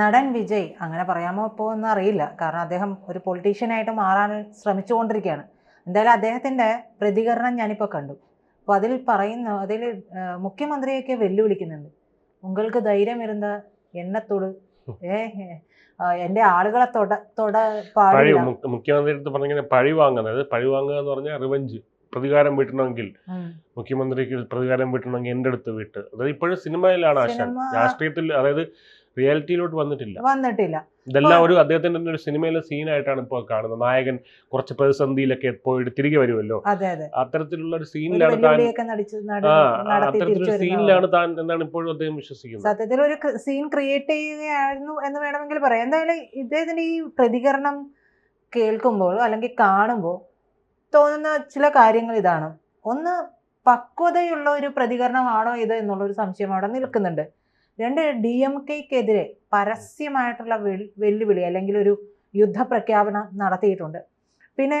നടൻ വിജയ് അങ്ങനെ പറയാമോ ഇപ്പോൾ എന്ന് അറിയില്ല. കാരണം അദ്ദേഹം ഒരു പൊളിറ്റീഷ്യനായിട്ട് മാറാൻ ശ്രമിച്ചുകൊണ്ടിരിക്കുകയാണ്. എന്തായാലും അദ്ദേഹത്തിന്റെ പ്രതികരണം ഞാനിപ്പോൾ കണ്ടു. അപ്പോൾ അതിൽ പറയുന്ന അതിൽ മുഖ്യമന്ത്രിയൊക്കെ വെല്ലുവിളിക്കുന്നുണ്ട്. ഉങ്ങൾക്ക് ധൈര്യം ഇരുന്ന എണ്ണത്തോട് ഏ എന്റെ ആളുകളെ തൊട തൊട പാടില്ല. മുഖ്യമന്ത്രി അടുത്ത് പഴി വാങ്ങുന്നത് പഴി വാങ്ങുക എന്ന് പറഞ്ഞാൽ റിവഞ്ച് പ്രതികാരം വീട്ടണമെങ്കിൽ മുഖ്യമന്ത്രിക്ക് പ്രതികാരം വീട്ടണമെങ്കിൽ എന്റെ അടുത്ത് വീട്ട്. അതായത് ഇപ്പോഴും സിനിമയിലാണ് ആശാൻ. രാഷ്ട്രീയത്തിൽ അതായത് റിയാലിറ്റിയിലോട്ട് വന്നിട്ടില്ല. വന്നിട്ടില്ല. ഇതെല്ലാം ഒരു അദ്ദേഹത്തിന്റെ തന്നെ ഒരു സിനിമയിലെ സീനായിട്ടാണ് ഇപ്പോൾ കാണുന്നത്. നായകൻ കുറച്ച് പ്രതിസന്ധിയിലൊക്കെ പോയിട്ട് തിരികെ വരുമല്ലോ. അതെ അതെ. അത്തരത്തിലുള്ള ഒരു സീനിലാണ് താൻ അത്തരത്തിലൊരു സീനിലാണ് താൻ എന്നാണ് ഇപ്പോഴും അദ്ദേഹം വിശ്വസിക്കുന്നത്. സത്യത്തിൽ ഒരു സീൻ ക്രിയേറ്റ് ചെയ്യുകയായിരുന്നു എന്ന് വേണമെങ്കിൽ പറയാം. എന്തായാലും ഇദ്ദേഹത്തിന്റെ ഈ പ്രതികരണം കേൾക്കുമ്പോൾ അല്ലെങ്കിൽ കാണുമ്പോൾ തോന്നുന്ന ചില കാര്യങ്ങൾ ഇതാണ്. ഒന്ന് പക്വതയുള്ള ഒരു പ്രതികരണമാണോ ഇത് എന്നുള്ളൊരു സംശയം അവിടെ നിൽക്കുന്നുണ്ട്. രണ്ട് ഡി എം കെക്കെതിരെ പരസ്യമായിട്ടുള്ള വെല്ലുവിളി അല്ലെങ്കിൽ ഒരു യുദ്ധപ്രഖ്യാപനം നടത്തിയിട്ടുണ്ട്. പിന്നെ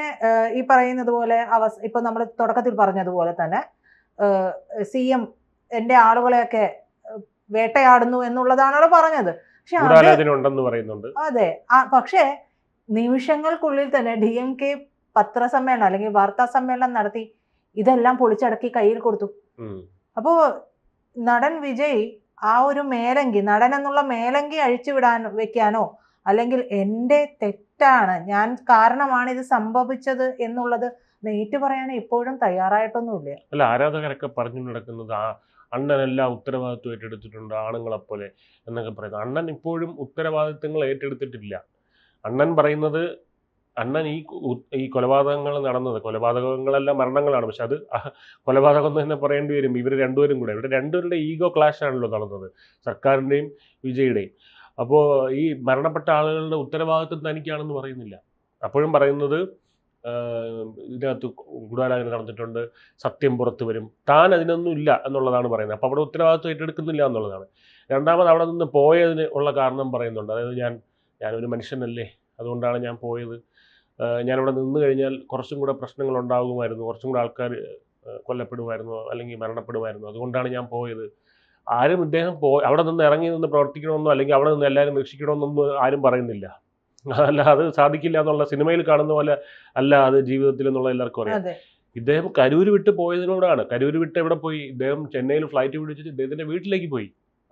ഈ പറയുന്നത് പോലെ അവസ് ഇപ്പം നമ്മൾ തുടക്കത്തിൽ പറഞ്ഞതുപോലെ തന്നെ സി എം എന്റെ ആളുകളെയൊക്കെ വേട്ടയാടുന്നു എന്നുള്ളതാണല്ലോ പറഞ്ഞത്. പക്ഷെ അത് പക്ഷേ നിമിഷങ്ങൾക്കുള്ളിൽ തന്നെ ഡി എം കെ പത്രസമ്മേളനം അല്ലെങ്കിൽ വാർത്താ സമ്മേളനം നടത്തി ഇതെല്ലാം പൊളിച്ചടക്കി കയ്യിൽ കൊടുത്തു. അപ്പോ അപ്പോൾ നടൻ വിജയ് ആ ഒരു മേലങ്കി നടൻ എന്നുള്ള മേലങ്കി അഴിച്ചു വിടാൻ വെക്കാനോ അല്ലെങ്കിൽ എന്റെ തെറ്റാണ് ഞാൻ കാരണമാണ് ഇത് സംഭവിച്ചത് എന്നുള്ളത് നെയ്റ്റ് പറയാൻ ഇപ്പോഴും തയ്യാറായിട്ടൊന്നുമില്ല. അല്ല ആരാധകരൊക്കെ പറഞ്ഞു നടക്കുന്നത് ആ അണ്ണനെല്ലാം ഉത്തരവാദിത്വം ഏറ്റെടുത്തിട്ടുണ്ട് ആണുങ്ങളെ പോലെ എന്നൊക്കെ പറയുന്നത്. അണ്ണൻ ഇപ്പോഴും ഉത്തരവാദിത്തങ്ങൾ ഏറ്റെടുത്തിട്ടില്ല. അണ്ണൻ പറയുന്നത് അണ്ണൻ ഈ ഈ കൊലപാതകങ്ങൾ നടന്നത് കൊലപാതകങ്ങളെല്ലാം മരണങ്ങളാണ്. പക്ഷെ അത് കൊലപാതകം എന്ന് തന്നെ പറയേണ്ടി വരും. ഇവർ രണ്ടുപേരും കൂടെ. ഇവിടെ രണ്ടുപേരുടെ ഈഗോ ക്ലാഷ് ആണല്ലോ നടന്നത് സർക്കാരിന്റെയും വിജയുടെയും അപ്പോൾ ഈ മരണപ്പെട്ട ആളുകളുടെ ഉത്തരവാദിത്വം തനിക്കാണെന്ന് പറയുന്നില്ല. അപ്പോഴും പറയുന്നത് ഇതിനകത്ത് ഗൂഢാലോചന നടന്നിട്ടുണ്ട് സത്യം പുറത്തു വരും. താൻ അതിനൊന്നും ഇല്ല എന്നുള്ളതാണ് പറയുന്നത്. അപ്പോൾ അവിടെ ഉത്തരവാദിത്വം ഏറ്റെടുക്കുന്നില്ല എന്നുള്ളതാണ്. രണ്ടാമത് അവിടെ നിന്ന് പോയതിന് ഉള്ള കാരണം പറയുന്നുണ്ട്. അതായത് ഞാൻ ഞാനൊരു മനുഷ്യനല്ലേ അതുകൊണ്ടാണ് ഞാൻ പോയത്. ഞാനിവിടെ നിന്ന് കഴിഞ്ഞാൽ കുറച്ചും കൂടെ പ്രശ്നങ്ങൾ ഉണ്ടാകുമായിരുന്നു കുറച്ചും കൂടെ ആൾക്കാർ കൊല്ലപ്പെടുമായിരുന്നു അല്ലെങ്കിൽ മരണപ്പെടുമായിരുന്നു. അതുകൊണ്ടാണ് ഞാൻ പോയത്. ആരും ഇദ്ദേഹം പോ അവിടെ നിന്ന് ഇറങ്ങി നിന്ന് പ്രവർത്തിക്കണമെന്നോ അല്ലെങ്കിൽ അവിടെ നിന്ന് എല്ലാവരും രക്ഷിക്കണമെന്നൊന്നും ആരും പറയുന്നില്ല. അല്ല അത് സാധിക്കില്ല എന്നുള്ള സിനിമയിൽ കാണുന്ന പോലെ അല്ല അത് ജീവിതത്തിൽ എന്നുള്ള എല്ലാവർക്കും അറിയാം. ഇദ്ദേഹം കരൂര് വിട്ട് പോയതിനോടാണ്. കരൂര് വിട്ട് എവിടെ പോയി? ഇദ്ദേഹം ചെന്നൈയിൽ ഫ്ലൈറ്റ് പിടിച്ചിട്ട് ഇദ്ദേഹത്തിന്റെ വീട്ടിലേക്ക് പോയി.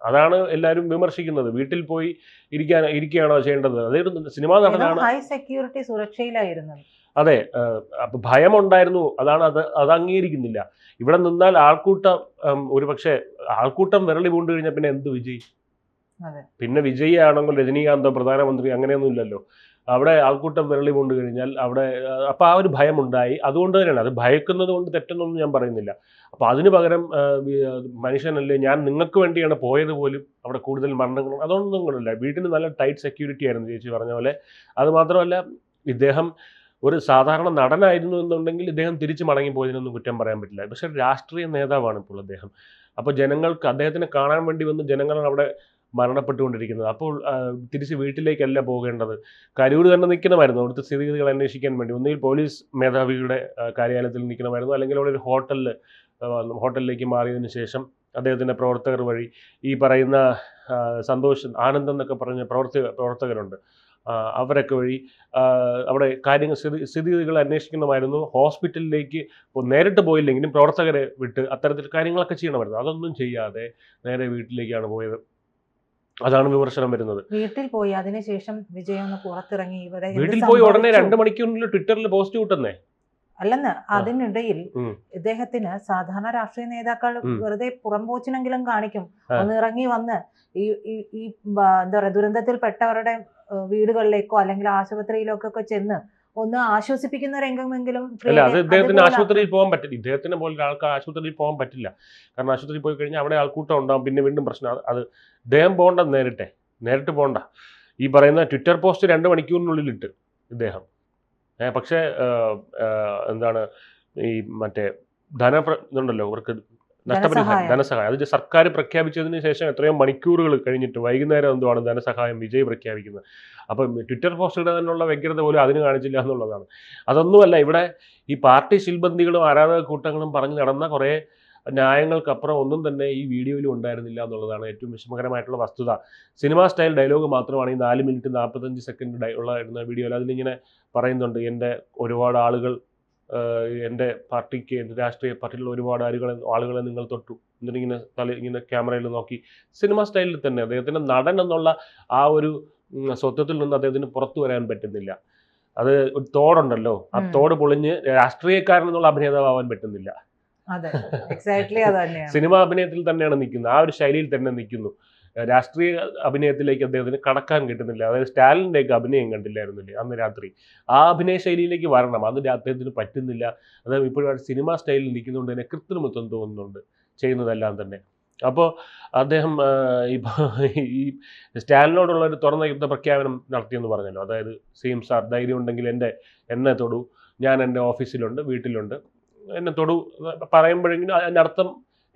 അതാണ് എല്ലാവരും വിമർശിക്കുന്നത്. വീട്ടിൽ പോയി ഇരിക്കാൻ ഇരിക്കുകയാണോ ചെയ്യേണ്ടത്? അതൊരു സിനിമാ നടനാണ് ഹൈ സെക്യൂരിറ്റി സുരക്ഷയിലായിരുന്നത് അതെ ഭയം അപ്പൊ ഭയമുണ്ടായിരുന്നു. അതാണ് അത് അത് അംഗീകരിക്കുന്നില്ല. ഇവിടെ നിന്നാൽ ആൾക്കൂട്ടം ഒരു പക്ഷേ ആൾക്കൂട്ടം വിരളി പൂണ്ടു കഴിഞ്ഞാൽ പിന്നെ എന്ത് വിജയി. പിന്നെ വിജയ് ആണെങ്കിൽ രജനീകാന്തോ പ്രധാനമന്ത്രി അങ്ങനെയൊന്നും ഇല്ലല്ലോ. അവിടെ ആൾക്കൂട്ടം വിരളി കൊണ്ട് കഴിഞ്ഞാൽ അവിടെ അപ്പോൾ അപ്പൊ ആ ഒരു ഭയം ഉണ്ടായി അതുകൊണ്ട് തന്നെയാണ് അത് ഭയക്കുന്നത് കൊണ്ട് തെറ്റെന്നൊന്നും ഞാൻ പറയുന്നില്ല. അപ്പോൾ അതിന് പകരം മനുഷ്യനല്ലേ ഞാൻ നിങ്ങൾക്ക് വേണ്ടിയാണ് പോയത് പോലും അവിടെ കൂടുതൽ മരണങ്ങൾ അതൊന്നും കൊണ്ടല്ല. വീട്ടിന് നല്ല ടൈറ്റ് സെക്യൂരിറ്റി ആയിരുന്നു ചേച്ചി പറഞ്ഞ പോലെ. അത് മാത്രമല്ല ഇദ്ദേഹം ഒരു സാധാരണ നടനായിരുന്നു എന്നുണ്ടെങ്കിൽ ഇദ്ദേഹം മടങ്ങി മടങ്ങിപ്പോയതിനൊന്നും കുറ്റം പറയാൻ പറ്റില്ല. പക്ഷെ രാഷ്ട്രീയ നേതാവാണ് ഇപ്പോൾ അദ്ദേഹം അപ്പോൾ ജനങ്ങൾക്ക് അദ്ദേഹത്തിനെ കാണാൻ വേണ്ടി വന്ന് ജനങ്ങളാണ് അവിടെ മരണപ്പെട്ടുകൊണ്ടിരിക്കുന്നത്. അപ്പോൾ തിരിച്ച് വീട്ടിലേക്കല്ല പോകേണ്ടത്. കരൂർ തന്നെ നിൽക്കണമായിരുന്നു. അവിടുത്തെ സ്ഥിതിഗതികൾ അന്വേഷിക്കാൻ വേണ്ടി. ഒന്നുകിൽ പോലീസ് മേധാവിയുടെ കാര്യാലയത്തിൽ നിൽക്കണമായിരുന്നു. അല്ലെങ്കിൽ അവിടെ ഒരു ഹോട്ടലിൽ ഹോട്ടലിലേക്ക് മാറിയതിനു ശേഷം അദ്ദേഹത്തിന്റെ പ്രവർത്തകർ വഴി ഈ പറയുന്ന സന്തോഷ് ആനന്ദ് എന്നൊക്കെ പറഞ്ഞ പ്രവർത്തക പ്രവർത്തകരുണ്ട്. അവരൊക്കെ വഴി അവിടെ കാര്യങ്ങൾ സ്ഥിതി സ്ഥിതിഗതികൾ അന്വേഷിക്കണമായിരുന്നു. ഹോസ്പിറ്റലിലേക്ക് നേരിട്ട് പോയില്ലെങ്കിലും പ്രവർത്തകരെ വിട്ട് അത്തരത്തിൽ കാര്യങ്ങളൊക്കെ ചെയ്യണമായിരുന്നു. അതൊന്നും ചെയ്യാതെ നേരെ വീട്ടിലേക്കാണ് പോയത്. അതാണ് വിമർശനം വരുന്നത് വീട്ടിൽ പോയി അതിനുശേഷം വിജയ് ഒന്ന് പുറത്തിറങ്ങി ഇവിടെ വീട്ടിൽ പോയി ഉടനെ? രണ്ട് മണിക്കൂറിനുള്ളിൽ ട്വിറ്ററിൽ പോസ്റ്റ് കിട്ടുന്നേ അല്ലെന്ന് അതിനിടയിൽ. ഇദ്ദേഹത്തിന് സാധാരണ രാഷ്ട്രീയ നേതാക്കൾ. വെറുതെ പുറംപോച്ചിനെങ്കിലും കാണിക്കും. ഒന്ന് ഇറങ്ങി വന്ന് ഈ ഈ- എന്താ പറയാ ദുരന്തത്തിൽപ്പെട്ടവരുടെ വീടുകളിലേക്കോ അല്ലെങ്കിൽ ആശുപത്രിയിലേക്കൊക്കെ ചെന്ന് ഒന്ന് ആശ്വസിപ്പിക്കുന്ന രംഗമെങ്കിലും അല്ല അത് ഇദ്ദേഹത്തിന് ആശുപത്രിയിൽ പോകാൻ പറ്റില്ല. ഇദ്ദേഹത്തിനെ പോലെ ഒരാൾക്ക് ആശുപത്രിയിൽ പോകാൻ പറ്റില്ല. കാരണം ആശുപത്രിയിൽ പോയി കഴിഞ്ഞാൽ അവിടെ ആൾക്കൂട്ടം ഉണ്ടാവും പിന്നെ വീണ്ടും പ്രശ്നം അത് ഇദ്ദേഹം പോകണ്ട നേരിട്ടെ. നേരിട്ട് പോകണ്ട. ഈ പറയുന്ന ട്വിറ്റർ പോസ്റ്റ് രണ്ട് മണിക്കൂറിനുള്ളിൽ ഇട്ട് ഇദ്ദേഹം പക്ഷേ എന്താണ് ഈ മറ്റേ ധന ഇതുണ്ടല്ലോ അവർക്ക് നഷ്ടപരിഹാരം ധനസഹായം. അത് സർക്കാർ പ്രഖ്യാപിച്ചതിന് ശേഷം എത്രയോ മണിക്കൂറുകൾ കഴിഞ്ഞിട്ട് വൈകുന്നേരം എന്തുവാണ് ധനസഹായം വിജയ് പ്രഖ്യാപിക്കുന്നത്? അപ്പം ട്വിറ്റർ പോസ്റ്റ് ഇടാനുള്ള വ്യഗ്രത പോലും അതിന് കാണിച്ചില്ല എന്നുള്ളതാണ്. അതൊന്നുമല്ല ഇവിടെ ഈ പാർട്ടി ശിൽബന്ധികളും ആരാധക കൂട്ടങ്ങളും പറഞ്ഞ് നടന്ന കുറേ ന്യായങ്ങൾക്കപ്പുറം ഒന്നും തന്നെ ഈ വീഡിയോയിൽ ഉണ്ടായിരുന്നില്ല എന്നുള്ളതാണ് ഏറ്റവും വിഷമകരമായിട്ടുള്ള വസ്തുത. സിനിമാ സ്റ്റൈൽ ഡയലോഗ് മാത്രമാണ് ഈ നാല് മിനിറ്റ് നാൽപ്പത്തഞ്ച് സെക്കൻഡ് ഉള്ള വീഡിയോയിൽ അതിലിങ്ങനെ പറയുന്നുണ്ട് എന്റെ ഒരുപാട് ആളുകൾ എന്റെ പാർട്ടിക്ക് എന്റെ രാഷ്ട്രീയ പാർട്ടിയിലുള്ള ഒരുപാട് ആളുകളെ ആളുകളെ നിങ്ങൾ തൊട്ടു. എന്നിട്ട് ഇങ്ങനെ തല ഇങ്ങനെ ക്യാമറയിൽ നോക്കി. സിനിമ സ്റ്റൈലിൽ തന്നെ അദ്ദേഹത്തിന്റെ നടൻ എന്നുള്ള ആ ഒരു സ്വത്വത്തിൽ നിന്ന് അദ്ദേഹത്തിന് പുറത്തു വരാൻ പറ്റുന്നില്ല. അത് ഒരു തോടുണ്ടല്ലോ. ആ തോട് പൊളിഞ്ഞ് രാഷ്ട്രീയക്കാരൻ എന്നുള്ള അഭിനേതാവാൻ പറ്റുന്നില്ല. സിനിമ അഭിനയത്തിൽ തന്നെയാണ് നിൽക്കുന്നത്. ആ ഒരു ശൈലിയിൽ തന്നെ നിൽക്കുന്നു. രാഷ്ട്രീയ അഭിനയത്തിലേക്ക് അദ്ദേഹത്തിന് കടക്കാൻ കിട്ടുന്നില്ല. അതായത് സ്റ്റാലിന്റെയൊക്കെ അഭിനയം കണ്ടില്ലായിരുന്നില്ലേ അന്ന് രാത്രി? ആ അഭിനയ ശൈലിയിലേക്ക് വരണം. അത് അദ്ദേഹത്തിന് പറ്റുന്നില്ല. അതായത് ഇപ്പോഴും സിനിമ സ്റ്റൈലിൽ നിൽക്കുന്നതുകൊണ്ട് തന്നെ കൃത്രിമത്വം തോന്നുന്നുണ്ട് ചെയ്യുന്നതെല്ലാം തന്നെ. അപ്പോൾ അദ്ദേഹം ഇപ്പോൾ ഈ സ്റ്റാലിനോടുള്ള ഒരു തുറന്ന യുദ്ധ പ്രഖ്യാപനം നടത്തിയെന്ന് പറഞ്ഞല്ലോ. അതായത് സെയിം സാർ ധൈര്യം ഉണ്ടെങ്കിൽ എന്റെ എന്നെ തൊടു. ഞാൻ എന്റെ ഓഫീസിലുണ്ട് വീട്ടിലുണ്ട്. എന്നെ തൊടു. പറയുമ്പോഴെങ്കിലും അതിന്റെ അർത്ഥം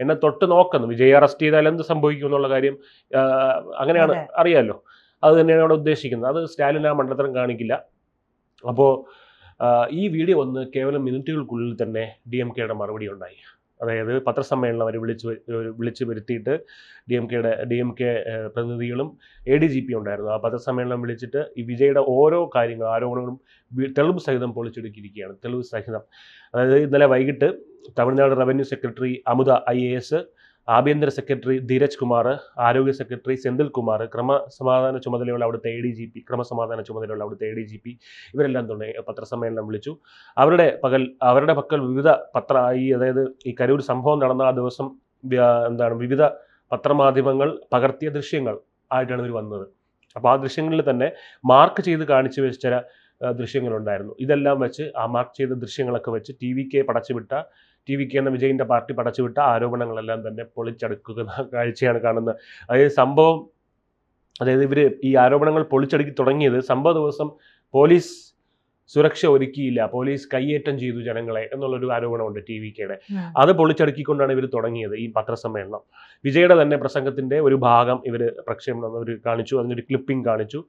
എന്നെ തൊട്ട് നോക്കുന്നു. വിജയ് അറസ്റ്റ് ചെയ്താൽ എന്ത് സംഭവിക്കും എന്നുള്ള കാര്യം അങ്ങനെയാണ് അറിയാമല്ലോ അത് തന്നെയാണ് അവിടെ ഉദ്ദേശിക്കുന്നത്. അത് സ്റ്റാലിൻ ആ മണ്ഡലത്തിനും കാണിക്കില്ല. അപ്പോൾ ഈ വീഡിയോ വന്ന് കേവലം മിനിറ്റുകൾക്കുള്ളിൽ തന്നെ ഡി എം കെയുടെ മറുപടി ഉണ്ടായി. അതായത് പത്രസമ്മേളനം അവർ വിളിച്ച് വിളിച്ചു വരുത്തിയിട്ട് ഡി എം കെയുടെ ഡി എം കെ പ്രതിനിധികളും എ ഡി ജി പി ഉണ്ടായിരുന്നു. ആ പത്രസമ്മേളനം വിളിച്ചിട്ട് ഈ വിജയുടെ ഓരോ കാര്യങ്ങളും ആരോപണങ്ങളും തെളിവ് സഹിതം പൊളിച്ചെടുക്കിയിരിക്കുകയാണ്. തെളിവ് സഹിതം. അതായത് ഇന്നലെ വൈകിട്ട് Tamil Nadu revenue secretary Amutha I A S ആഭ്യന്തര സെക്രട്ടറി ധീരജ് കുമാർ ആരോഗ്യ സെക്രട്ടറി സെന്തിൽ കുമാർ ക്രമസമാധാന ചുമതലയുള്ള അവിടുത്തെ എ ഡി ജി പി ക്രമസമാധാന ചുമതലയുള്ള അവിടുത്തെ എ ഡി ജി പി ഇവരെല്ലാം തന്നെ പത്രസമ്മേളനം വിളിച്ചു. അവരുടെ പകൽ അവരുടെ പക്കൽ വിവിധ പത്ര ഈ അതായത് ഈ കരൂർ സംഭവം നടന്ന ആ ദിവസം എന്താണ് വിവിധ പത്രമാധ്യമങ്ങൾ പകർത്തിയ ദൃശ്യങ്ങൾ ആയിട്ടാണ് ഇവർ വന്നത്. അപ്പോൾ ആ ദൃശ്യങ്ങളിൽ തന്നെ മാർക്ക് ചെയ്ത് കാണിച്ചു വെച്ച ചില ദൃശ്യങ്ങളുണ്ടായിരുന്നു. ഇതെല്ലാം വെച്ച് ആ മാർക്ക് ചെയ്ത ദൃശ്യങ്ങളൊക്കെ വെച്ച് ടി വി കെ പടച്ചുവിട്ട ടി വി കെ എന്ന വിജയിന്റെ പാർട്ടി പടച്ചുവിട്ട ആരോപണങ്ങളെല്ലാം തന്നെ പൊളിച്ചടുക്കുന്ന കാഴ്ചയാണ് കാണുന്നത്. അതായത് സംഭവം അതായത് ഇവർ ഈ ആരോപണങ്ങൾ പൊളിച്ചടുക്കി തുടങ്ങിയത് സംഭവ ദിവസം പോലീസ് സുരക്ഷ ഒരുക്കിയില്ല. പോലീസ് കയ്യേറ്റം ചെയ്തു ജനങ്ങളെ എന്നുള്ളൊരു ആരോപണമുണ്ട് ടി വി കെയുടെ അത് പൊളിച്ചടുക്കിക്കൊണ്ടാണ് ഇവർ തുടങ്ങിയത് ഈ പത്രസമ്മേളനം. വിജയുടെ തന്നെ പ്രസംഗത്തിന്റെ ഒരു ഭാഗം ഇവർ പ്രക്ഷേപണം അവർ കാണിച്ചു അതിനൊരു ക്ലിപ്പിംഗ് കാണിച്ചു.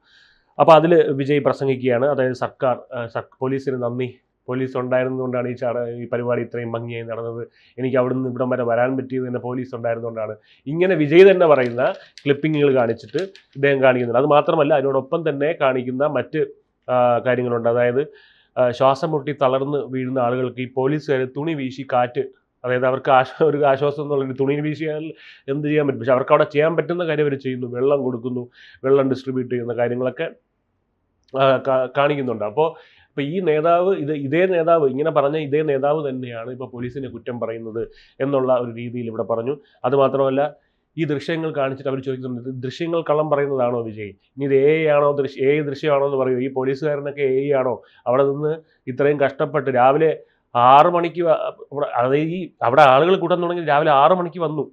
അപ്പോൾ അതിൽ വിജയ് പ്രസംഗിക്കുകയാണ്. അതായത് സർക്കാർ പോലീസിന് നന്ദി പോലീസ് ഉണ്ടായിരുന്നതുകൊണ്ടാണ് ഈ ചട ഈ പരിപാടി ഇത്രയും ഭംഗിയായി നടന്നത്. എനിക്ക് അവിടെ നിന്ന് ഇവിടം വരെ വരാൻ പറ്റിയത് തന്നെ പോലീസ് ഉണ്ടായിരുന്നതുകൊണ്ടാണ് ഇങ്ങനെ വിജയ് തന്നെ പറയുന്ന ക്ലിപ്പിങ്ങുകൾ കാണിച്ചിട്ട് ഇദ്ദേഹം കാണിക്കുന്നുണ്ട്. അത് മാത്രമല്ല അതിനോടൊപ്പം തന്നെ കാണിക്കുന്ന മറ്റ് കാര്യങ്ങളുണ്ട്. അതായത് ശ്വാസം മുട്ടി തളർന്ന് വീഴുന്ന ആളുകൾക്ക് ഈ പോലീസുകാർ തുണി വീശി കാറ്റ് അതായത് അവർക്ക് ആശ ഒരു ആശ്വാസം എന്നുള്ളൊരു തുണി വീശിയാൽ എന്ത് ചെയ്യാൻ പറ്റും? പക്ഷെ അവർക്ക് അവിടെ ചെയ്യാൻ പറ്റുന്ന കാര്യം അവർ ചെയ്യുന്നു. വെള്ളം കൊടുക്കുന്നു വെള്ളം ഡിസ്ട്രിബ്യൂട്ട് ചെയ്യുന്ന കാര്യങ്ങളൊക്കെ കാണിക്കുന്നുണ്ട്. അപ്പോൾ ഇപ്പോൾ ഈ നേതാവ് ഇത് ഇതേ നേതാവ് ഇങ്ങനെ പറഞ്ഞ ഇതേ നേതാവ് തന്നെയാണ് ഇപ്പോൾ പോലീസിനെ കുറ്റം പറയുന്നത് എന്നുള്ള ഒരു രീതിയിൽ ഇവിടെ പറഞ്ഞു. അതുമാത്രമല്ല ഈ ദൃശ്യങ്ങൾ കാണിച്ചിട്ട് അവർ ചോദിക്കുന്നുണ്ട് ദൃശ്യങ്ങൾ കള്ളം പറയുന്നതാണോ വിജയ്? ഇനി ഇത് എ ആണോ ദൃശ്യ ഏ ദൃശ്യമാണോ എന്ന് പറയൂ ഈ പോലീസുകാരനൊക്കെ എ ആണോ? അവിടെ നിന്ന് ഇത്രയും കഷ്ടപ്പെട്ട് രാവിലെ ആറ് മണിക്ക് അതായത് ഈ അവിടെ ആളുകൾ കൂട്ടാൻ തുടങ്ങി രാവിലെ ആറ് മണിക്ക് വന്നു.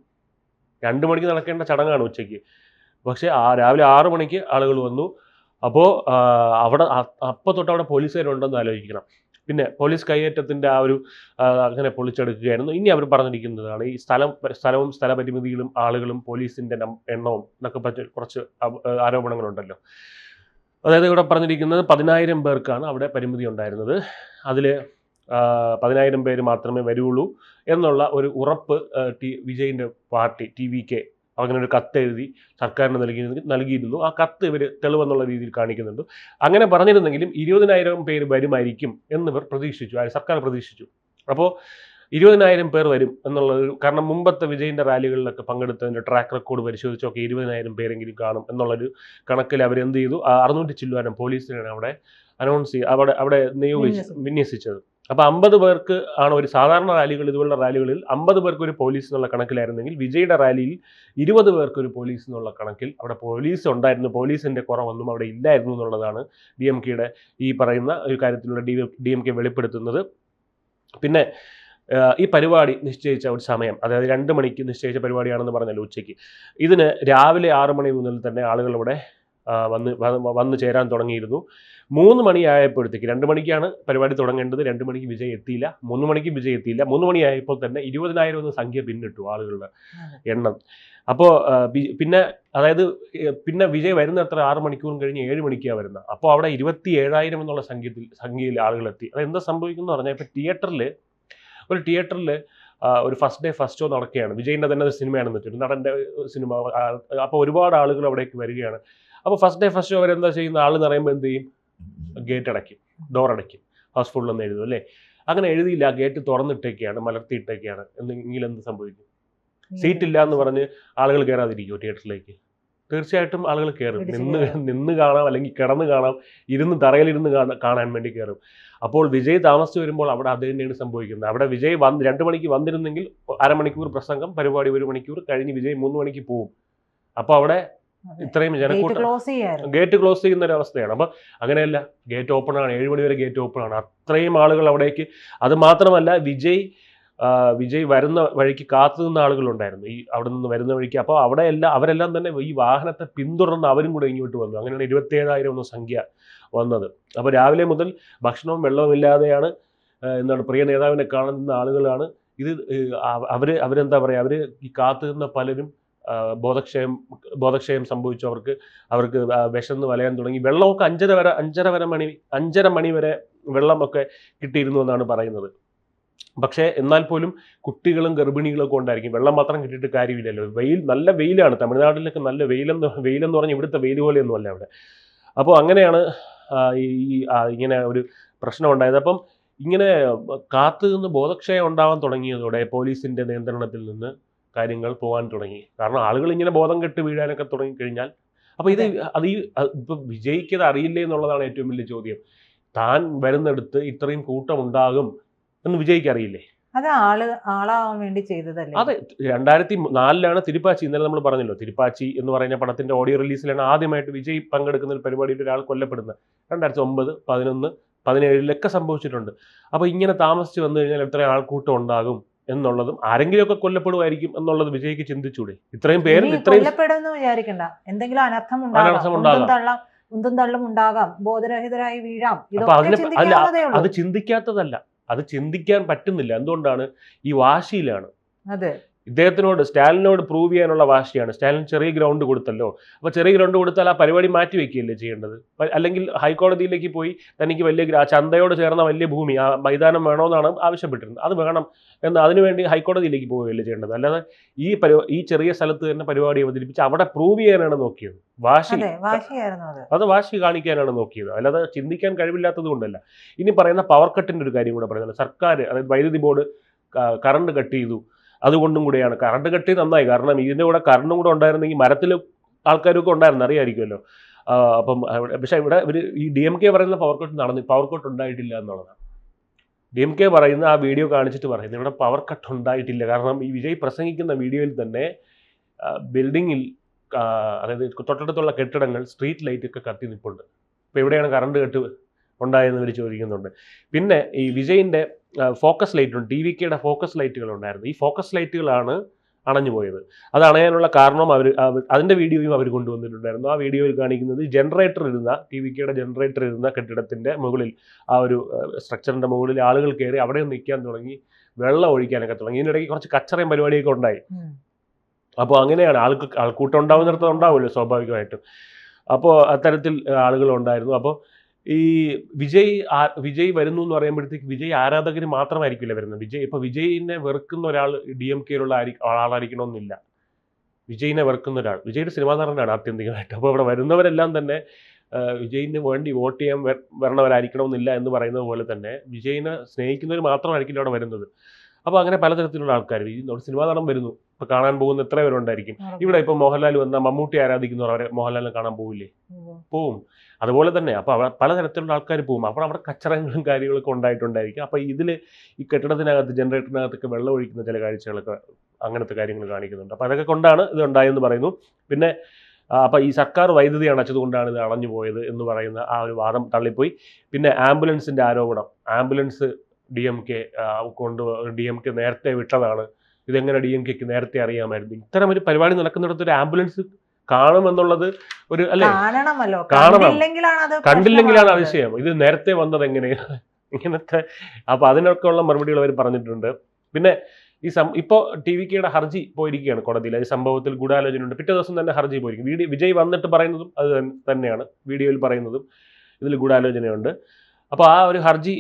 രണ്ട് മണിക്ക് നടക്കേണ്ട ചടങ്ങാണ് ഉച്ചയ്ക്ക്. പക്ഷേ ആ രാവിലെ ആറ് മണിക്ക് ആളുകൾ വന്നു. അപ്പോൾ അവിടെ അപ്പോൾ തൊട്ട് അവിടെ പോലീസുകാരുണ്ടെന്ന് ആലോചിക്കണം. പിന്നെ പോലീസ് കൈയേറ്റത്തിന്റെ ആ ഒരു അങ്ങനെ പൊളിച്ചെടുക്കുകയായിരുന്നു. ഇനി അവർ പറഞ്ഞിരിക്കുന്നതാണ് ഈ സ്ഥലം സ്ഥലവും സ്ഥലപരിമിതികളും ആളുകളും പോലീസിന്റെ എണ്ണവും എന്നൊക്കെ പറ്റി കുറച്ച് ആരോപണങ്ങളുണ്ടല്ലോ. അതായത് ഇവിടെ പറഞ്ഞിരിക്കുന്നത് പതിനായിരം പേർക്കാണ് അവിടെ പരിമിതി ഉണ്ടായിരുന്നത്. അതിൽ പതിനായിരം പേര് മാത്രമേ വരുള്ളൂ എന്നുള്ള ഒരു ഉറപ്പ് ടി വിജയിന്റെ പാർട്ടി ടി വി കെ അങ്ങനെ ഒരു കത്ത് എഴുതി സർക്കാരിന് നൽകി നൽകിയിരുന്നു. ആ കത്ത് ഇവർ തെളിവെന്നുള്ള രീതിയിൽ കാണിക്കുന്നുണ്ട്. അങ്ങനെ പറഞ്ഞിരുന്നെങ്കിലും ഇരുപതിനായിരം പേര് വരുമായിരിക്കും എന്നിവർ പ്രതീക്ഷിച്ചു. സർക്കാർ പ്രതീക്ഷിച്ചു. അപ്പോൾ ഇരുപതിനായിരം പേർ വരും എന്നുള്ളൊരു കാരണം മുമ്പത്തെ വിജയിന്റെ റാലികളിലൊക്കെ പങ്കെടുത്തതിന്റെ ട്രാക്ക് റെക്കോർഡ് പരിശോധിച്ചൊക്കെ ഇരുപതിനായിരം പേരെങ്കിലും കാണും എന്നുള്ളൊരു കണക്കിൽ അവർ എന്ത് ചെയ്തു? അറുന്നൂറ്റി ചില്ലുവാനം പോലീസിനെയാണ് അവിടെ അനൗൺസ് ചെയ്ത് അവിടെ അവിടെ നിയോഗിച്ച് വിന്യസിച്ചത്. അപ്പോൾ അമ്പത് പേർക്ക് ആണ് ഒരു സാധാരണ റാലികൾ ഇതുപോലുള്ള റാലികളിൽ അമ്പത് പേർക്ക് ഒരു പോലീസ് എന്നുള്ള കണക്കിലായിരുന്നെങ്കിൽ വിജയുടെ റാലിയിൽ ഇരുപത് പേർക്ക് ഒരു പോലീസ് എന്നുള്ള കണക്കിൽ അവിടെ പോലീസ് ഉണ്ടായിരുന്നു പോലീസിന്റെ കുറവൊന്നും അവിടെ ഇല്ലായിരുന്നു എന്നുള്ളതാണ് ഡി എം കെയുടെ ഈ പറയുന്ന ഒരു കാര്യത്തിലൂടെ ഡി ഡി എം കെ വെളിപ്പെടുത്തുന്നത്. പിന്നെ ഈ പരിപാടി നിശ്ചയിച്ച ഒരു സമയം അതായത് രണ്ട് മണിക്ക് നിശ്ചയിച്ച പരിപാടിയാണെന്ന് പറഞ്ഞല്ലോ ഉച്ചയ്ക്ക്. ഇതിന് രാവിലെ ആറ് മണി മുതൽ തന്നെ ആളുകൾ ഇവിടെ വന്ന് വന്നു ചേരാൻ തുടങ്ങിയിരുന്നു. മൂന്ന് മണിയായപ്പോഴത്തേക്ക് രണ്ട് മണിക്കാണ് പരിപാടി തുടങ്ങേണ്ടത്. രണ്ട് മണിക്ക് വിജയ് എത്തിയില്ല. മൂന്ന് മണിക്ക് വിജയ് എത്തിയില്ല. മൂന്ന് മണിയായപ്പോൾ തന്നെ ഇരുപതിനായിരം എന്ന സംഖ്യ പിന്നിട്ടു ആളുകളുടെ എണ്ണം. അപ്പോൾ പിന്നെ അതായത് പിന്നെ വിജയ് വരുന്ന വരുന്നത്ര ആറ് മണിക്കൂറും കഴിഞ്ഞ് ഏഴ് മണിക്കാണ് വരുന്നത്. അപ്പോൾ അവിടെ ഇരുപത്തി ഏഴായിരം എന്നുള്ള സംഖ്യത്തിൽ സംഖ്യയിൽ ആളുകൾ എത്തി അത് എന്താ സംഭവിക്കുന്നു പറഞ്ഞാൽ ഇപ്പോൾ തിയേറ്ററിൽ ഒരു തിയേറ്ററിൽ ഒരു ഫസ്റ്റ് ഡേ ഫസ്റ്റ് ഷോ നടക്കുകയാണ്. വിജയിന്റെ തന്നെ ഒരു സിനിമയാണെന്ന് വെച്ചിട്ട് നടന്റെ സിനിമ അപ്പോൾ ഒരുപാട് ആളുകൾ അവിടേക്ക് വരികയാണ്. അപ്പോൾ ഫസ്റ്റ് ഡേ ഫസ്റ്റ് ഷോ എന്താ ചെയ്യുന്ന ആൾ എന്ന് പറയുമ്പോൾ എന്ത് ചെയ്യും? ഗേറ്റ് അടയ്ക്കും ഡോർ അടയ്ക്കും. ഹൗസ്ഫുൾ എന്ന് എഴുതും അല്ലേ? അങ്ങനെ എഴുതിയില്ല ഗേറ്റ് തുറന്നിട്ടേക്കാണ് മലർത്തിയിട്ടേക്കാണ്. എന്തെങ്കിലും എന്ത് സംഭവിക്കും? സീറ്റ് ഇല്ല എന്ന് പറഞ്ഞ് ആളുകൾ കയറാതിരിക്കുമോ തിയേറ്ററിലേക്ക് തീർച്ചയായിട്ടും ആളുകൾ കയറും നിന്ന് നിന്ന് കാണാം അല്ലെങ്കിൽ കിടന്ന് കാണാം ഇരുന്ന് തറയിലിരുന്ന് കാണാൻ കാണാൻ വേണ്ടി കയറും അപ്പോൾ വിജയ് താമസിച്ച് വരുമ്പോൾ അവിടെ അത് തന്നെയാണ് സംഭവിക്കുന്നത്. അവിടെ വിജയ് വന്ന് രണ്ട് മണിക്ക് വന്നിരുന്നെങ്കിൽ അരമണിക്കൂർ പ്രസംഗം പരിപാടി ഒരു മണിക്കൂർ കഴിഞ്ഞ് വിജയ് മൂന്ന് മണിക്ക് പോവും. അപ്പോൾ അവിടെ ഇത്രയും ജനക്കൂട്ടം. ഗേറ്റ് ക്ലോസ് ചെയ്യുന്ന ഒരു അവസ്ഥയാണ്. അപ്പം അങ്ങനെയല്ല ഗേറ്റ് ഓപ്പൺ ആണ്. ഏഴ് മണി വരെ ഗേറ്റ് ഓപ്പൺ ആണ്. അത്രയും ആളുകൾ അവിടേക്ക്. അത് മാത്രമല്ല വിജയ് വിജയ് വരുന്ന വഴിക്ക് കാത്തു നിന്ന ആളുകളുണ്ടായിരുന്നു ഈ അവിടെ നിന്ന് വരുന്ന വഴിക്ക്. അപ്പോൾ അവിടെ എല്ലാം അവരെല്ലാം തന്നെ ഈ വാഹനത്തെ പിന്തുടർന്ന് അവരും കൂടെ ഇങ്ങോട്ട് വന്നു. അങ്ങനെയാണ് ഇരുപത്തേഴായിരം എന്ന സംഖ്യ വന്നത്. അപ്പോൾ രാവിലെ മുതൽ ഭക്ഷണവും വെള്ളവും ഇല്ലാതെയാണ് എന്താണ് പ്രിയ നേതാവിനെ കാണുന്ന ആളുകളാണ്. ഇത് അവർ അവർ അവരെന്താ പറയുക അവർ ഈ കാത്തു നിന്ന പലരും ബോധക്ഷയം ബോധക്ഷയം സംഭവിച്ചു. അവർക്ക് അവർക്ക് വിശന്ന് വലയാൻ തുടങ്ങി. വെള്ളമൊക്കെ അഞ്ചര വരെ അഞ്ചര വരെ മണി അഞ്ചര മണി വരെ വെള്ളമൊക്കെ കിട്ടിയിരുന്നു എന്നാണ് പറയുന്നത്. പക്ഷേ എന്നാൽ പോലും കുട്ടികളും ഗർഭിണികളും ഒക്കെ ഉണ്ടായിരിക്കും. വെള്ളം മാത്രം കിട്ടിയിട്ട് കാര്യമില്ലല്ലോ. വെയിൽ നല്ല വെയിലാണ്. തമിഴ്നാട്ടിലൊക്കെ നല്ല വെയിലെന്ന് വെയിലെന്ന് പറഞ്ഞാൽ ഇവിടുത്തെ വെയിൽ പോലെയൊന്നും അല്ല അവിടെ. അപ്പോൾ അങ്ങനെയാണ് ഈ ഇങ്ങനെ ഒരു പ്രശ്നം ഉണ്ടായത്. അപ്പം ഇങ്ങനെ കാത്തു നിന്ന് ബോധക്ഷയം ഉണ്ടാവാൻ തുടങ്ങിയതോടെ പോലീസിന്റെ നിയന്ത്രണത്തിൽ നിന്ന് കാര്യങ്ങൾ പോകാൻ തുടങ്ങി. കാരണം ആളുകൾ ഇങ്ങനെ ബോധം കെട്ട് വീഴാനൊക്കെ തുടങ്ങിക്കഴിഞ്ഞാൽ അപ്പോൾ ഇത് അത്. ഈ അത് ഇപ്പൊ വിജയിക്കത് അറിയില്ലേ എന്നുള്ളതാണ് ഏറ്റവും വലിയ ചോദ്യം. താൻ വരുന്നിടത്ത് ഇത്രയും കൂട്ടം ഉണ്ടാകും എന്ന് വിജയിക്ക് അറിയില്ലേ? അത് ആൾ ആളാവാൻ വേണ്ടി ചെയ്തതല്ലേ? അതെ. രണ്ടായിരത്തി നാലിലാണ് തിരുപ്പാച്ചി ഇന്നലെ നമ്മൾ പറഞ്ഞല്ലോ. തിരുപ്പാച്ചി എന്ന് പറയുന്ന പടത്തിന്റെ ഓഡിയോ റിലീസിലാണ് ആദ്യമായിട്ട് വിജയ് പങ്കെടുക്കുന്ന ഒരു പരിപാടിയിൽ ഒരാൾ കൊല്ലപ്പെടുന്നത്. രണ്ടായിരത്തി ഒമ്പത് പതിനൊന്ന് പതിനേഴിലൊക്കെ സംഭവിച്ചിട്ടുണ്ട്. അപ്പോൾ ഇങ്ങനെ താമസിച്ച് വന്നു കഴിഞ്ഞാൽ എത്ര ആൾക്കൂട്ടം ഉണ്ടാകും. എന്നുള്ളതും ആരെങ്കിലുമൊക്കെ കൊല്ലപ്പെടുമായിരിക്കും എന്നുള്ളത് വിജയ്ക്ക് ചിന്തിച്ചൂടെ? ഇത്രയും പേര് ഇത്രയും വിചാരിക്കണ്ട. എന്തെങ്കിലും അനർത്ഥം ഉണ്ടാകാം. ഉന്തും തള്ളും ഉണ്ടാകാം. ബോധരഹിതരായി വീഴാം. അത് ചിന്തിക്കാത്തതല്ല. അത് ചിന്തിക്കാൻ പറ്റുന്നില്ല. എന്തുകൊണ്ടാണ് ഈ വാശിയിലാണ് അതെ. ഇദ്ദേഹത്തിനോട് സ്റ്റാലിനോട് പ്രൂവ് ചെയ്യാനുള്ള വാശിയാണ്. സ്റ്റാലിൻ ചെറിയ ഗ്രൗണ്ട് കൊടുത്തല്ലോ. അപ്പോൾ ചെറിയ ഗ്രൗണ്ട് കൊടുത്താൽ ആ പരിപാടി മാറ്റി വെക്കുകയല്ലേ ചെയ്യേണ്ടത്? അല്ലെങ്കിൽ ഹൈക്കോടതിയിലേക്ക് പോയി തനിക്ക് വലിയ ആ ചന്തയോട് ചേർന്ന വലിയ ഭൂമി ആ മൈതാനം വേണമെന്നാണ് ആവശ്യപ്പെട്ടിരുന്നത്. അത് വേണം എന്ന് അതിനുവേണ്ടി ഹൈക്കോടതിയിലേക്ക് പോവുകയല്ലേ ചെയ്യേണ്ടത്. അല്ലാതെ ഈ ഈ ചെറിയ സ്ഥലത്ത് തന്നെ പരിപാടി അവതരിപ്പിച്ച് അവിടെ പ്രൂവ് ചെയ്യാനാണ് നോക്കിയത്. വാശി. അത് വാശി കാണിക്കാനാണ് നോക്കിയത്. അല്ലാതെ ചിന്തിക്കാൻ കഴിവില്ലാത്തത് കൊണ്ടല്ല. ഇനി പറയുന്ന പവർ കട്ടിന്റെ ഒരു കാര്യം കൂടെ പറയുന്നത്. സർക്കാർ അതായത് വൈദ്യുതി ബോർഡ് കറണ്ട് കട്ട് ചെയ്തു. അതുകൊണ്ടും കൂടെയാണ്. കറണ്ട് കട്ടി നന്നായി. കാരണം ഇതിന്റെ കൂടെ കറണ്ടും കൂടെ ഉണ്ടായിരുന്നെങ്കിൽ മരത്തിൽ ആൾക്കാരൊക്കെ ഉണ്ടായിരുന്നു. അറിയാമായിരിക്കുമല്ലോ. അപ്പം പക്ഷേ ഇവിടെ ഇവർ ഈ ഡി എം കെ പറയുന്ന പവർ കട്ട് നടന്നു. പവർ കട്ട് ഉണ്ടായിട്ടില്ല എന്നുള്ളതാണ്. ഡി എം കെ പറയുന്ന ആ വീഡിയോ കാണിച്ചിട്ട് പറയുന്നത് ഇവിടെ പവർ കട്ട് ഉണ്ടായിട്ടില്ല. കാരണം ഈ വിജയ് പ്രസംഗിക്കുന്ന വീഡിയോയിൽ തന്നെ ബിൽഡിങ്ങിൽ അതായത് തൊട്ടടുത്തുള്ള കെട്ടിടങ്ങൾ സ്ട്രീറ്റ് ലൈറ്റ് ഒക്കെ കത്തി നിൽപ്പുണ്ട് ഇപ്പോൾ എവിടെയാണ് കറണ്ട് കെട്ട് ഉണ്ടായെന്ന് ഇവർ ചോദിക്കുന്നുണ്ട്. പിന്നെ ഈ വിജയിന്റെ ഫോക്കസ് ലൈറ്റ് ഉണ്ട് ടി വി കെയുടെ ഫോക്കസ് ലൈറ്റുകൾ ഉണ്ടായിരുന്നു. ഈ ഫോക്കസ് ലൈറ്റുകളാണ് അണഞ്ഞു പോയത്. അത് അണയാനുള്ള കാരണം അവർ അതിന്റെ വീഡിയോയും അവർ കൊണ്ടുവന്നിട്ടുണ്ടായിരുന്നു. ആ വീഡിയോയിൽ കാണിക്കുന്നത് ജനറേറ്റർ ഇരുന്ന ടി വി കെയുടെ ജനറേറ്റർ ഇരുന്ന കെട്ടിടത്തിന്റെ മുകളിൽ ആ ഒരു സ്ട്രക്ചറിന്റെ മുകളിൽ ആളുകൾ കയറി അവിടെ നിൽക്കാൻ തുടങ്ങി വെള്ളം ഒഴിക്കാനൊക്കെ തുടങ്ങി. ഇതിനിടയ്ക്ക് കുറച്ച് കച്ചറയും പരിപാടിയൊക്കെ ഉണ്ടായി. അപ്പോൾ അങ്ങനെയാണ് ആൾക്ക് ആൾക്കൂട്ടം ഉണ്ടാവുന്നിടത്ത് ഉണ്ടാവുമല്ലോ സ്വാഭാവികമായിട്ടും. അപ്പോൾ അത്തരത്തിൽ ആളുകൾ ഉണ്ടായിരുന്നു. അപ്പോൾ ഈ വിജയ് വിജയ് വരുന്നു എന്ന് പറയുമ്പോഴത്തേക്ക് വിജയ് ആരാധകർ മാത്രമായിരിക്കില്ല വരുന്നത്. വിജയ് ഇപ്പൊ വിജയിനെ വെറുക്കുന്ന ഒരാൾ ഡി എം കെയിലുള്ള ആളായിരിക്കണമെന്നില്ല വിജയിനെ വെറുക്കുന്ന ഒരാൾ. വിജയുടെ സിനിമാ നടനാണ് ആത്യന്തികമായിട്ട്. അപ്പോൾ ഇവിടെ വരുന്നവരെല്ലാം തന്നെ വിജയിന് വേണ്ടി വോട്ട് ചെയ്യാൻ വര- വരണവരായിരിക്കണമെന്നില്ല എന്ന് പറയുന്നത് പോലെ തന്നെ വിജയിനെ സ്നേഹിക്കുന്നവർ മാത്രമായിരിക്കില്ല അവിടെ വരുന്നത്. അപ്പോൾ അങ്ങനെ പലതരത്തിലുള്ള ആൾക്കാർ ഈ സിനിമാ നടൻ വരുന്നു. ഇപ്പൊ കാണാൻ പോകുന്ന എത്ര പേരുണ്ടായിരിക്കും? ഇവിടെ ഇപ്പൊ മോഹൻലാൽ വന്ന മമ്മൂട്ടി ആരാധിക്കുന്നവർ അവരെ മോഹൻലാലിനെ കാണാൻ പോവില്ലേ. പോവും. അതുപോലെ തന്നെ അപ്പൊ അവിടെ പലതരത്തിലുള്ള ആൾക്കാർ പോകും അപ്പോൾ അവിടെ കച്ചറങ്ങളും കാര്യങ്ങളൊക്കെ ഉണ്ടായിട്ടുണ്ടായിരിക്കും. അപ്പൊ ഇതിൽ ഈ കെട്ടിടത്തിനകത്ത് ജനറേറ്ററിനകത്തൊക്കെ വെള്ളം ഒഴിക്കുന്ന ചില കാഴ്ചകളൊക്കെ അങ്ങനത്തെ കാര്യങ്ങൾ കാണിക്കുന്നുണ്ട്. അപ്പൊ അതൊക്കെ കൊണ്ടാണ് ഇത് ഉണ്ടായെന്ന് പറയുന്നു. പിന്നെ അപ്പോൾ ഈ സർക്കാർ വൈദ്യുതി അണച്ചതുകൊണ്ടാണ് ഇത് അണഞ്ഞു പോയത് എന്ന് പറയുന്ന ആ ഒരു വാദം തള്ളിപ്പോയി. പിന്നെ ആംബുലൻസിന്റെ ആരോപണം. ആംബുലൻസ് ഡി എം കെ കൊണ്ട് ഡി എം കെ നേരത്തെ വിട്ടതാണ്. ഇതെങ്ങനെ ഡി എം കെക്ക് നേരത്തെ അറിയാമായിരുന്നു? ഇത്തരം ഒരു പരിപാടി നടക്കുന്നിടത്ത് ഒരു ആംബുലൻസ് കാണുമെന്നുള്ളത് ഒരു അല്ലേ? കാണണം. കണ്ടില്ലെങ്കിലാണ്. അതിശയം. ഇത് നേരത്തെ വന്നത് എങ്ങനെയാണ് ഇങ്ങനത്തെ അപ്പോൾ അതിനൊക്കെ ഉള്ള മറുപടികൾ അവർ പറഞ്ഞിട്ടുണ്ട്. പിന്നെ ഈ സം ഇപ്പോൾ ടി വി കെയുടെ ഹർജി പോയിരിക്കുകയാണ് കോടതിയിൽ. ഈ സംഭവത്തിൽ ഗൂഢാലോചനയുണ്ട്. പിറ്റേ ദിവസം തന്നെ ഹർജി പോയിരിക്കും. വീഡിയോ വിജയ് വന്നിട്ട് പറയുന്നതും അത് തന്നെയാണ്. വീഡിയോയിൽ പറയുന്നതും ഇതിൽ ഗൂഢാലോചനയുണ്ട്. അപ്പോൾ ആ ഒരു ഹർജി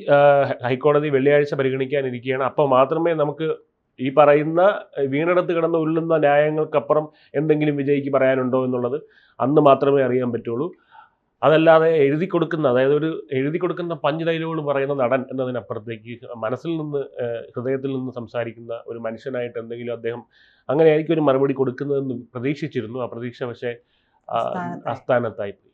ഹൈക്കോടതി വെള്ളിയാഴ്ച പരിഗണിക്കാനിരിക്കുകയാണ്. അപ്പോൾ മാത്രമേ നമുക്ക് ഈ പറയുന്ന വീണടത്ത് കിടന്ന് ഉള്ളുന്ന ന്യായങ്ങൾക്കപ്പുറം എന്തെങ്കിലും വിജയിക്ക് പറയാനുണ്ടോ എന്നുള്ളത് അന്ന് മാത്രമേ അറിയാൻ പറ്റുള്ളൂ. അതല്ലാതെ എഴുതി കൊടുക്കുന്ന അതായത് ഒരു എഴുതി കൊടുക്കുന്ന പഞ്ച് ഡയലോഗുകൾ പറയുന്ന നടൻ എന്നതിനപ്പുറത്തേക്ക് മനസ്സിൽ നിന്ന് ഹൃദയത്തിൽ നിന്ന് സംസാരിക്കുന്ന ഒരു മനുഷ്യനായിട്ട് എന്തെങ്കിലും അദ്ദേഹം അങ്ങനെ ആയിരിക്കും ഒരു മറുപടി കൊടുക്കുന്നതെന്ന് പ്രതീക്ഷിച്ചിരുന്നു. ആ പ്രതീക്ഷ പക്ഷേ ആ, അസ്ഥാനത്തായി. അസ്ഥാനത്തായി പോയി